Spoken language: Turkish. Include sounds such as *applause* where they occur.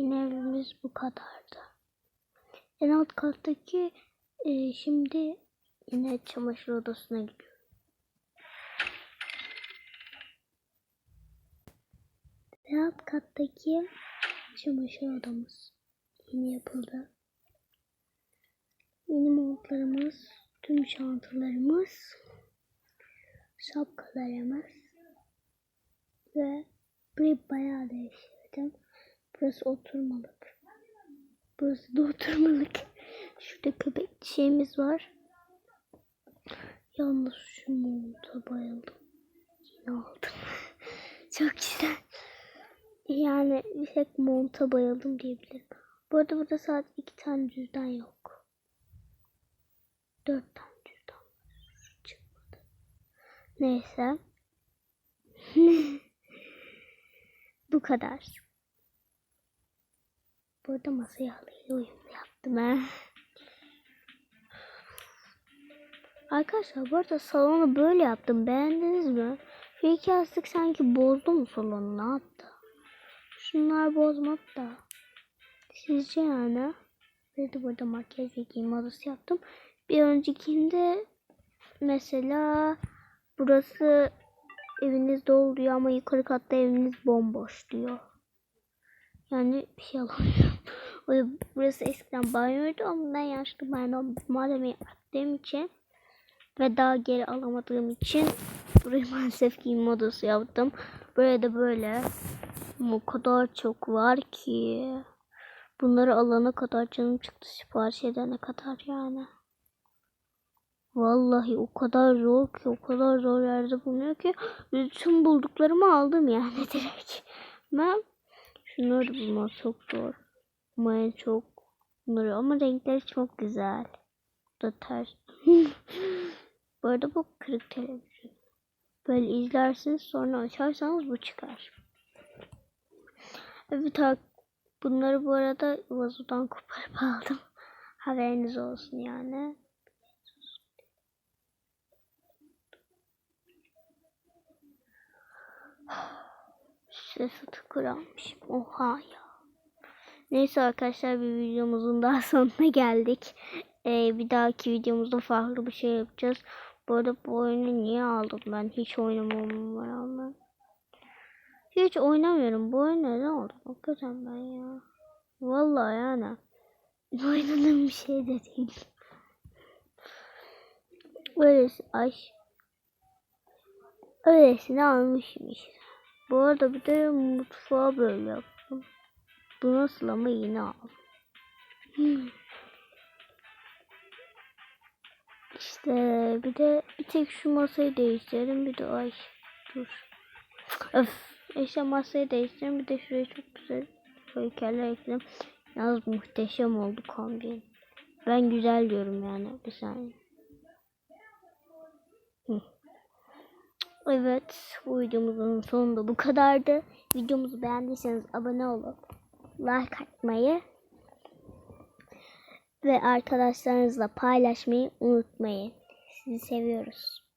Yine evimiz bu kadardı. En alt kattaki e, şimdi yine çamaşır odasına gidiyorum. En alt kattaki çamaşır odamız yeni yapıldı. Yeni montlarımız, tüm çantalarımız, şapkalarımız ve burayı bayağı değiştirdim. Burası oturmalık. Burası da oturmalık. Şurada köpek şeyimiz var. Yalnız şu monta bayıldım. Yine aldım. *laughs* Çok güzel. Yani bir tek monta bayıldım diyebilirim. Bu arada burada sadece iki tane cüzdan yok. Dört tane cüzdan. Çıkmadı. Neyse. *laughs* Bu kadar. Burada masayı halıyla uyumlu yaptım ha. Arkadaşlar bu arada salonu böyle yaptım. Beğendiniz mi? Şu iki yastık sanki bozdu mu salonu? Ne yaptı? Şunlar bozmadı da. Sizce yani? Bir burada makyaj ve giyim odası yaptım. Bir öncekinde mesela burası eviniz dolu diyor ama yukarı katta eviniz bomboş diyor. Yani bir şey alamıyorum. Burası eskiden banyoydu ama ben yaşlı banyo malzeme yaptığım için ve daha geri alamadığım için burayı *laughs* maalesef giyim odası yaptım. Buraya da böyle o kadar çok var ki. Bunları alana kadar canım çıktı sipariş edene kadar yani. Vallahi o kadar zor ki o kadar zor yerde bulunuyor ki bütün bulduklarımı aldım yani *laughs* direkt. Ben şunları bulmak çok zor. En çok bunları ama renkleri çok güzel. Bu da ters. *laughs* bu arada bu kırık televizyon. Böyle izlersiniz sonra açarsanız bu çıkar. Evet ar- bunları bu arada vazodan koparıp aldım. *laughs* Haberiniz olsun yani. *sighs* Sesi tıkıranmış. Oha ya. Neyse arkadaşlar bir videomuzun daha *laughs* sonuna geldik. Ee, bir dahaki videomuzda farklı bir şey yapacağız. Bu arada bu oyunu niye aldım ben? Hiç oynamamama rağmen. Hiç oynamıyorum. Bu oyun neden oldu? Hakikaten ben ya. Vallahi yani. Oynadığım bir şey de değil. Öylesi, ay. Öylesine almışım işte. Bu arada bir de mutfağı böyle yaptım. Bu nasıl ama yine. Hmm. İşte bir de bir tek şu masayı değiştirelim. Bir de ay dur. Öf. İşte masayı değiştirelim. Bir de şuraya çok güzel heykeller ekledim. Yalnız muhteşem oldu kombin. Ben güzel diyorum yani. Bir saniye. Evet. Bu videomuzun sonunda bu kadardı. Videomuzu beğendiyseniz abone olup like atmayı ve arkadaşlarınızla paylaşmayı unutmayın. Sizi seviyoruz.